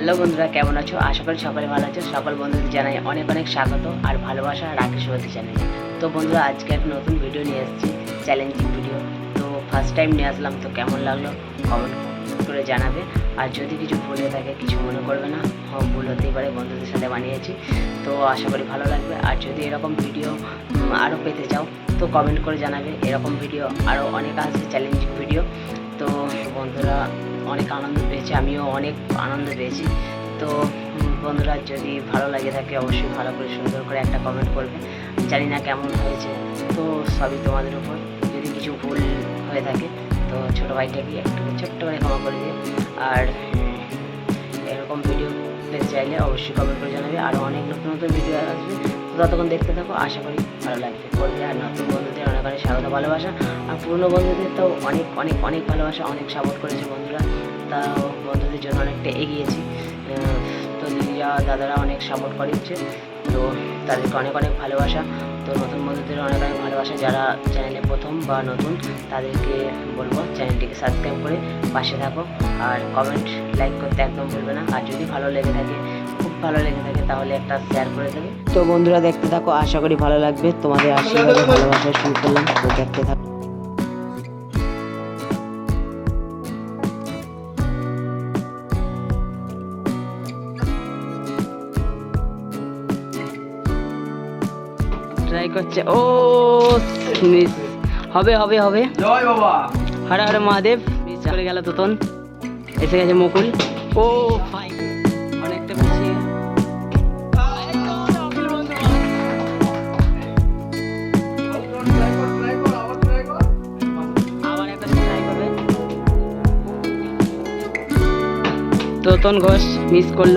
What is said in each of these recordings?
Hello বন্ধুরা, কেমন আছো? আশা করি সকলে ভালো আছো। সকল বন্ধুদের জানাই অনেক অনেক স্বাগত আর ভালোবাসা রাখি শুভেচ্ছা জানাই। তো বন্ধুরা, আজকে এক নতুন ভিডিও নিয়ে এসেছি চ্যালেঞ্জিং ভিডিও তো ফার্স্ট টাইম নিয়ে আসলাম, তো কেমন লাগল কমেন্ট করে জানাবে। আর যদি কিছু ভুল থাকে, কিছু মনে করবে না হ্যাঁ ভুল হতেই পারে, বন্ধুদের সাথে বানিয়েছি। তো আশা করি ভালো লাগবে। আর যদি এরকম ভিডিও আরও পেতে চাও, তো কমেন্ট করে জানাবে। এরকম ভিডিও আরও অনেক আসবে চ্যালেঞ্জিং ভিডিও তো বন্ধুরা অনেক আনন্দ পেয়েছি, আমিও অনেক আনন্দ পেয়েছি। তো বন্ধুরা, যদি ভালো লাগে থাকে, অবশ্যই ভালো করে সুন্দর করে একটা কমেন্ট করবে। জানি না কেমন হয়েছে, তো সবই তোমাদের উপর। যদি কিছু ভুল হয়ে থাকে, তো ছোটো ভাইটাকে একটু ছোট্ট করে ক্ষমা করে দিয়ে আর এরকম ভিডিও পেতে চাইলে অবশ্যই কমেন্ট করে জানাবে। আর অনেক নতুন নতুন ভিডিও আসবে। তো ততক্ষণ দেখতে থাকো, আশা করি ভালো লাগবে। করবে আর নতুন বন্ধুদের অনেক অনেক স্বাগত, ভালোবাসা। আর পুরনো বন্ধুদের তো অনেক অনেক অনেক ভালোবাসা, অনেক সাপোর্ট করেছে তাও বন্ধুদের জন্য অনেকটা এগিয়েছি। তো দিদিরা, দাদারা অনেক সাপোর্ট করেছে তো তাদেরকে অনেক অনেক ভালোবাসা। তো নতুন বন্ধুদের অনেক অনেক ভালোবাসা। যারা চ্যানেলে প্রথম বা নতুন, তাদেরকে বলব চ্যানেলটিকে সাবস্ক্রাইব করে পাশে থাকো। আর কমেন্ট লাইক করতে একদম ভুলবে না। আর যদি ভালো লেগে থাকে, খুব ভালো লেগে থাকে, তাহলে একটা শেয়ার করে দেবে। তো বন্ধুরা, দেখতে থাকো। আশা করি ভালো লাগবে। তোমাদের আশীর্বাদে ভালোবাসা শুরু করলাম। দেখতে থাকো। ট্রাই করছে। ও মিস হবে হবে হবে। জয় বাবা। হরে হরে মহাদেব। মিস চলে গেল তোতন। এসে গেছে মুকুল। ও ফাইন অনেকটা পিছিয়ে। ঘোষ মিস করল।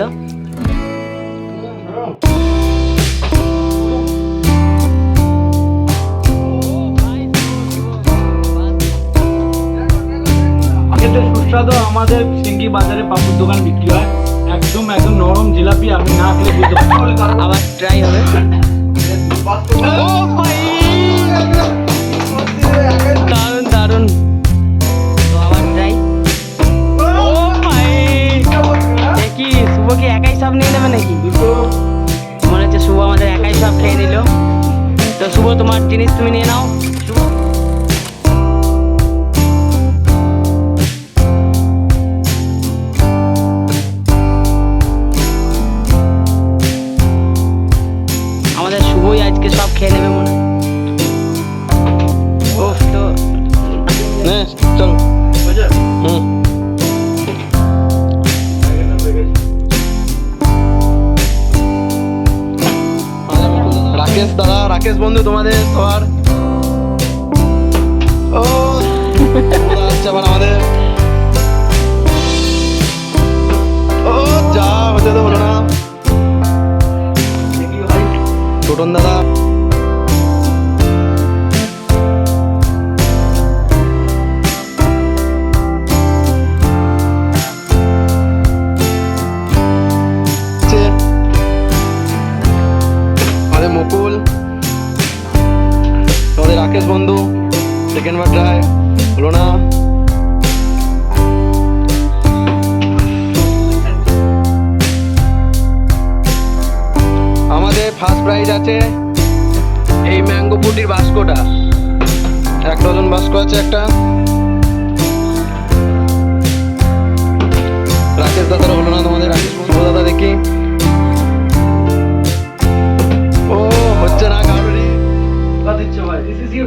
সুস্বাদু আমাদের সিঙ্গি বাজারে পাপুর দোকান বিক্রি হয়। একদম একদম নরম জিলাপি আপনি না খেলে বুঝতে পারবেন আবার ট্রাই হবে। তো ভাই! দেখি শুভ কি একাই সব নিয়ে নেবে নাকি? মনে হচ্ছে শুভ আমাদের একাই সব খেয়ে নিল। তো শুভ তোমার জিনিস তুমি নিয়ে নাও। রাকেশ বন্ধু, তোমাদের সবার ও আচ্ছা আবার আমাদের। ও, যা, হতে তো বলো না। ছোটন দাদা। সেকেন্ড বার ট্রাই হলো না আমাদের ফার্স্ট প্রাইজ আছে এই ম্যাঙ্গো ফুটির বাস্কটা। এক ডজন বাস্ক আছে একটা। রাকেশ দাদার হলো না তোমাদের, রাকেশ বন্ধু দাদা দেখি। ও, হচ্ছে না কারোরই দিচ্ছে ভাই দিস ইজ ইউ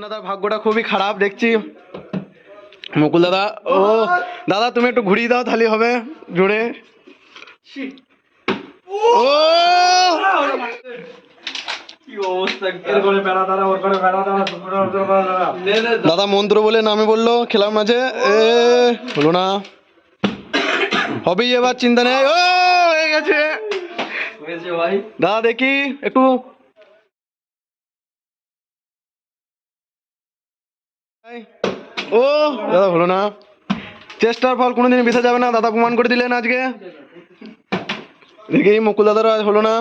দাদার ভাগ্যটা খুবই খারাপ দেখছি। মুকুল দাদা ও দাদা তুমি একটু ঘুরিয়ে দাও তাহলে হবে জোরে। ও! দাদা মন্ত্র বলে নামে বলল খেলার মাঝে। এ হলো না। হবেই এবার চিন্তা নেই। ও হয়ে গেছে। দাদা দেখি একটু ও, দাদা হলো না। চেষ্টার ফল কোনোদিন মিশে যাবে না, দাদা প্রমাণ করে দিলেন আজকে। দেখি মুকুল দাদার আজ হলো না।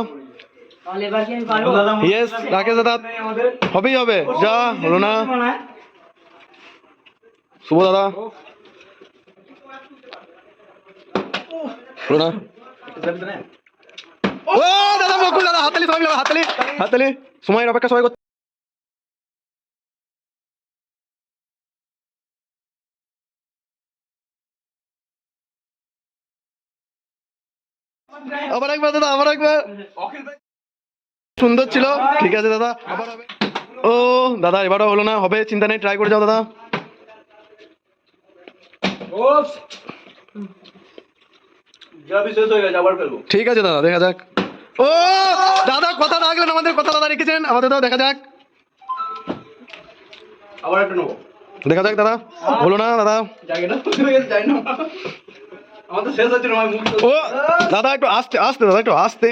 ইয়েস রাকেশ দাদা, হবেই হবে। যা, হলো না। শুভ দাদা। হলো না। ও, দাদা, মুকুল দাদা হাতালি সবাই হাতালি হাতালি সময়ের অপেক্ষা সবাই আবার একবার দাদা আবার একবার। সুন্দর ছিল। ঠিক আছে দাদা আবার ও দাদা এবারও হলো না হবে চিন্তা নেই ট্রাই করে যাও দাদা। ঠিক আছে দাদা দেখা যাক। ও দাদা কথা রাখলেন আমাদের কথা দাদা রেখেছেন আমাদের দাদা দেখা যাক। আবার একটা নেব। দেখা যাক দাদা হলো না দাদা। ও দাদা একটু আস্তে আস্তে দাদা একটু আস্তে।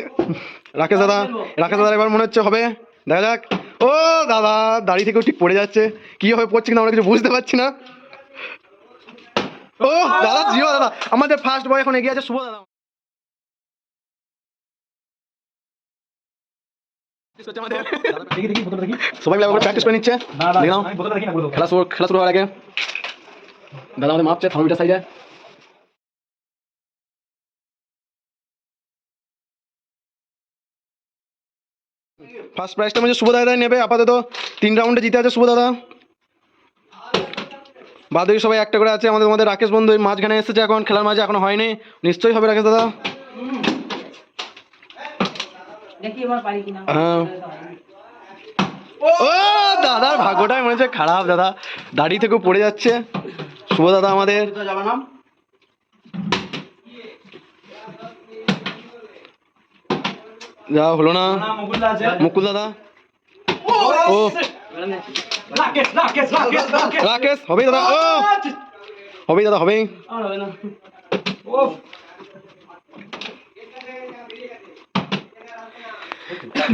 রাকেশ দাদা রাকেশ দাদা এবার মনে হচ্ছে হবে। দেখা যাক। ও দাদা দাড়ি থেকেও ঠিক পড়ে যাচ্ছে। কি হবে পড়ছে কিনা আমরা কিছু বুঝতে পারছি না। ও দাদা জিও দাদা আমাদের ফার্স্ট বয় এখন এগিয়ে আছে। শুভ দাদা। সবাই মিলে প্র্যাকটিস করে নিচ্ছে। খেলা শুরু খেলা শুরু হওয়ার আগে। দাদা আমাদের মাপছে থার্মোমিটার সাইজে ফার্স্ট প্রাইজটা মানে শুভ দাদা নেবে আপাতত তিন রাউন্ডে জিতে আছে শুভ দাদা। বাদে সবাই একটা করে আছে আমাদের আমাদের রাকেশ বন্ধু মাঝখানে এসেছে এখন খেলার মাঝে এখনও হয়নি। নিশ্চয়ই হবে রাকেশ দাদা। দেখি এবার পারি কিনা। হ্যাঁ। ও দাদার ভাগ্যটাই মনে হচ্ছে খারাপ দাদা। দাড়ি থেকেও পড়ে যাচ্ছে। শুভ দাদা আমাদের যাবে না যা হলো না? মুকুল দাদা? ও রাকেশ রাকেশ দাদা ও। হবেই দাদা হবে।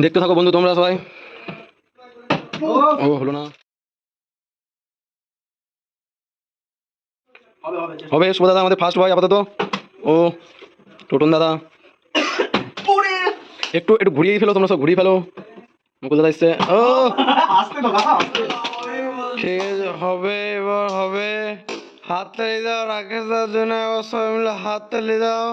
দেখতে থাকো বন্ধু তোমরা সবাই। ও। হলো না। হবে হবে হবে শুভ দাদা আমাদের ফার্স্ট বয় আপাতত। ও টোটন দাদা। একটু একটু ঘুরিয়ে ফেলো তোমরা সব ঘুরিয়ে ফেলো। মুকুল দাদা এসছে। ও! ঠিক আছে হবে এবার হবে। হাত তালি দাও রাকেশ দাও জন্য এবার সবাই মিলে হাত তালি দাও।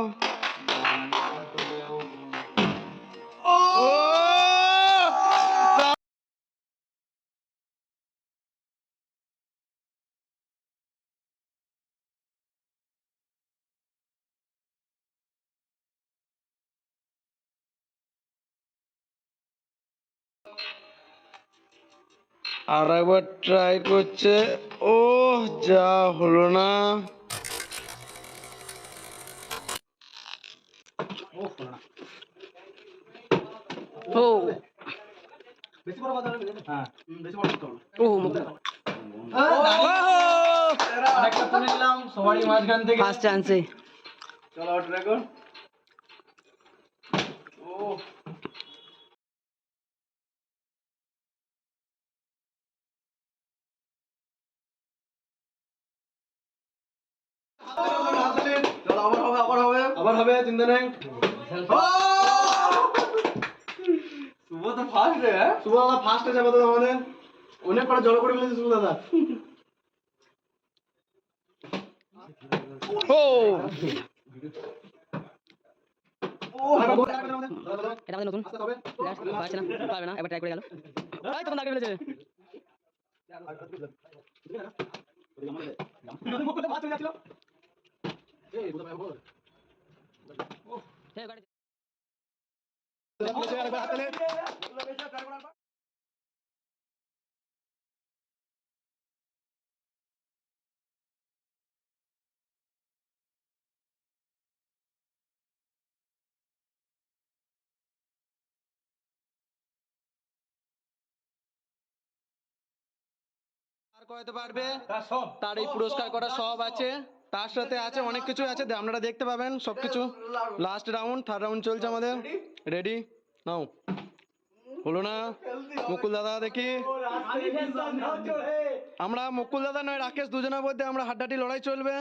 আর একবার ট্রাই করছে ও যা হলো না। ও। বেশি বড় কথা হবে হবে চিন্তা নেই শুভ তো ফার্স্ট রে হ্যাঁ? শুভ দাদা ফার্স্ট আছে আপাতত আমাদের। অনেক করে জড়ো করে ফেলেছে শুভ দাদা। ও! এটা আমাদের নতুন। পারছে না। পারবে না এবার ট্রাই করে গেল। এই তখন আগে ফেলেছে। হ্যাঁ, আর করাতে পারবে? তার তার এই পুরস্কার করা সব আছে। তার সাথে আছে অনেক কিছু আছে আপনারা দেখতে পাবেন সব কিছু লাস্ট রাউন্ড থার্ড রাউন্ড চলছে আমাদের। রেডি নাও হলো না? মুকুল দাদা, দেখি। আমরা মুকুল দাদা নয়, রাকেশ দুজনের মধ্যে আমরা হাড্ডাটি লড়াই চলবে।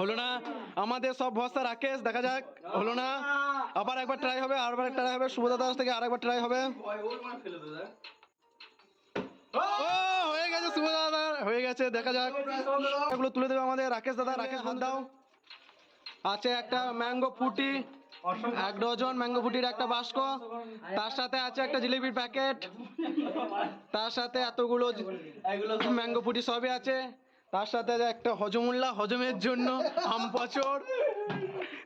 হলো না? আমাদের সব ভরসা রাকেশ, দেখা যাক। হলো না? আবার একবার ট্রাই হবে, আরবার ট্রাই হবে। শুভ দাদার থেকে আরেকবার ট্রাই হবে। হয়ে গেছে শুভ দাদা। হয়ে গেছে দেখা যাক। এগুলো তুলে দেবে আমাদের রাকেশ দাদা রাকেশ দাও আছে একটা ম্যাঙ্গো ফুটি এক ডজন ম্যাঙ্গো ফুটির একটা বাস্ক। তার সাথে আছে একটা জিলিপির প্যাকেট। তার সাথে এতগুলো ম্যাঙ্গো ফুটি সবই আছে। তার সাথে একটা হজমুল্লা হজমের জন্য আম পচর।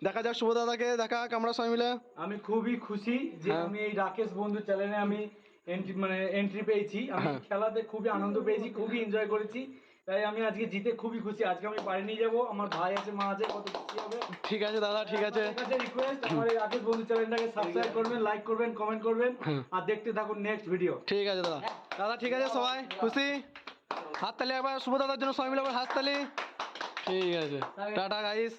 দেখা যাক শুভ দাদাকে দেখা আমরা সবাই মিলে। আমি খুবই খুশি যে হ্যাঁ। আমি এই রাকেশ বন্ধু চ্যানেলে আমি এন্ট্রি মানে এন্ট্রি পেয়েছি। আমি হ্যাঁ। খেলাতে খুবই আনন্দ পেয়েছি খুবই এনজয় করেছি। তাই আমি আজকে জিতে খুবই খুশি। আজকে আমি বাড়ি নিয়ে যাব। আমার ভাই আছে মা আছে কত খুশি হবে। ঠিক আছে দাদা ঠিক আছে। আপনাদের কাছে রিকোয়েস্ট আমার এই বন্ধু চ্যানেলটাকে সাবস্ক্রাইব করবেন লাইক করবেন কমেন্ট করবেন। আর দেখতে থাকুন নেক্সট ভিডিও ঠিক আছে দাদা। দাদা ঠিক আছে সবাই খুশি? হাততালি একবার শুভ দাদার জন্য সবাই মিলে একবার হাততালি। ঠিক আছে। Tata guys